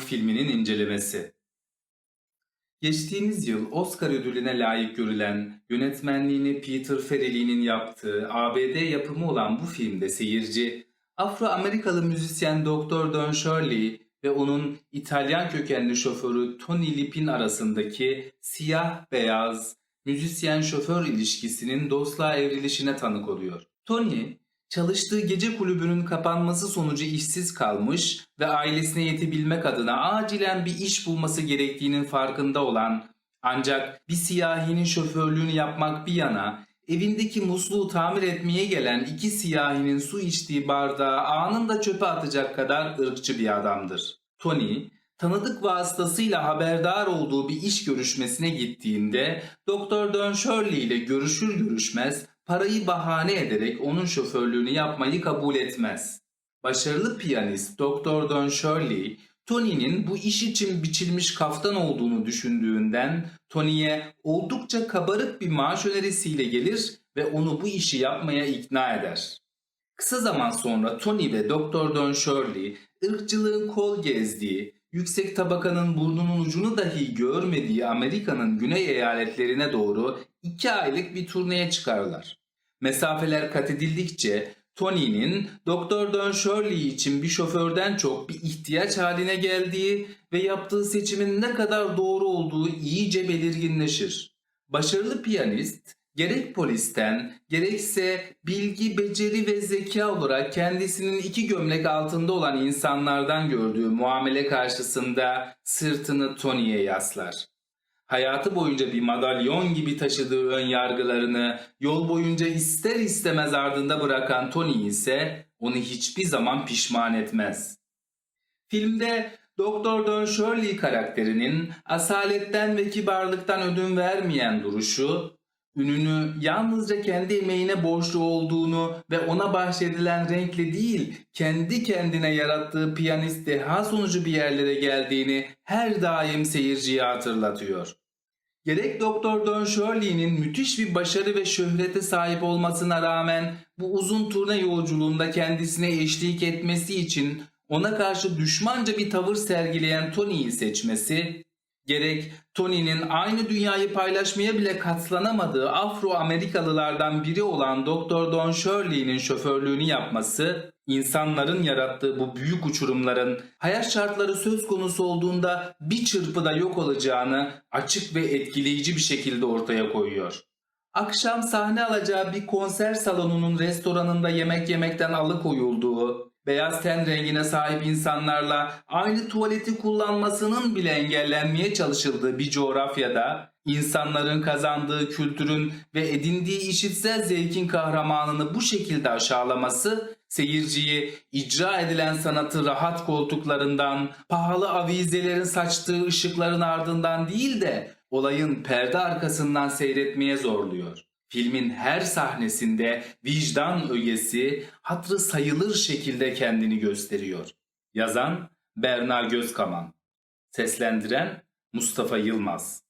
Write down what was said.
filminin incelemesi. Geçtiğimiz yıl Oscar ödülüne layık görülen, yönetmenliğini Peter Farrelly'nin yaptığı ABD yapımı olan bu filmde seyirci, Afro-Amerikalı müzisyen Dr. Don Shirley ve onun İtalyan kökenli şoförü Tony Lip'in arasındaki siyah-beyaz müzisyen-şoför ilişkisinin dostluğa evrilişine tanık oluyor. Tony, çalıştığı gece kulübünün kapanması sonucu işsiz kalmış ve ailesine yetebilmek adına acilen bir iş bulması gerektiğinin farkında olan ancak bir siyahinin şoförlüğünü yapmak bir yana evindeki musluğu tamir etmeye gelen iki siyahinin su içtiği bardağı anında çöpe atacak kadar ırkçı bir adamdır. Tony, tanıdık vasıtasıyla haberdar olduğu bir iş görüşmesine gittiğinde Dr. Don Shirley ile görüşür görüşmez parayı bahane ederek onun şoförlüğünü yapmayı kabul etmez. Başarılı piyanist Dr. Don Shirley, Tony'nin bu iş için biçilmiş kaftan olduğunu düşündüğünden Tony'ye oldukça kabarık bir maaş önerisiyle gelir ve onu bu işi yapmaya ikna eder. Kısa zaman sonra Tony ve Dr. Don Shirley ırkçılığın kol gezdiği, yüksek tabakanın burnunun ucunu dahi görmediği Amerika'nın güney eyaletlerine doğru iki aylık bir turneye çıkarlar. Mesafeler kat edildikçe Tony'nin Dr. Don Shirley için bir şoförden çok bir ihtiyaç haline geldiği ve yaptığı seçimin ne kadar doğru olduğu iyice belirginleşir. Başarılı piyanist gerek polisten gerekse bilgi, beceri ve zeka olarak kendisinin iki gömlek altında olan insanlardan gördüğü muamele karşısında sırtını Tony'ye yaslar. Hayatı boyunca bir madalyon gibi taşıdığı ön yargılarını yol boyunca ister istemez ardında bırakan Tony ise onu hiçbir zaman pişman etmez. Filmde Doktor Don Shirley karakterinin asaletten ve kibarlıktan ödün vermeyen duruşu, ününü yalnızca kendi emeğine borçlu olduğunu ve ona bahşedilen renkle değil, kendi kendine yarattığı piyanist deha sonucu bir yerlere geldiğini her daim seyirciye hatırlatıyor. Gerek Doktor Don Shirley'nin müthiş bir başarı ve şöhrete sahip olmasına rağmen bu uzun turne yolculuğunda kendisine eşlik etmesi için ona karşı düşmanca bir tavır sergileyen Tony'yi seçmesi, gerek Tony'nin aynı dünyayı paylaşmaya bile katlanamadığı Afro-Amerikalılardan biri olan Dr. Don Shirley'nin şoförlüğünü yapması, insanların yarattığı bu büyük uçurumların hayat şartları söz konusu olduğunda bir çırpıda yok olacağını açık ve etkileyici bir şekilde ortaya koyuyor. Akşam sahne alacağı bir konser salonunun restoranında yemek yemekten alıkoyulduğu, beyaz ten rengine sahip insanlarla aynı tuvaleti kullanmasının bile engellenmeye çalışıldığı bir coğrafyada insanların kazandığı kültürün ve edindiği işitsel zevkin kahramanını bu şekilde aşağılaması seyirciyi icra edilen sanatı rahat koltuklarından, pahalı avizelerin saçtığı ışıkların ardından değil de olayın perde arkasından seyretmeye zorluyor. Filmin her sahnesinde vicdan ögesi hatrı sayılır şekilde kendini gösteriyor. Yazan Berna Gözkaman Seslendiren Mustafa Yılmaz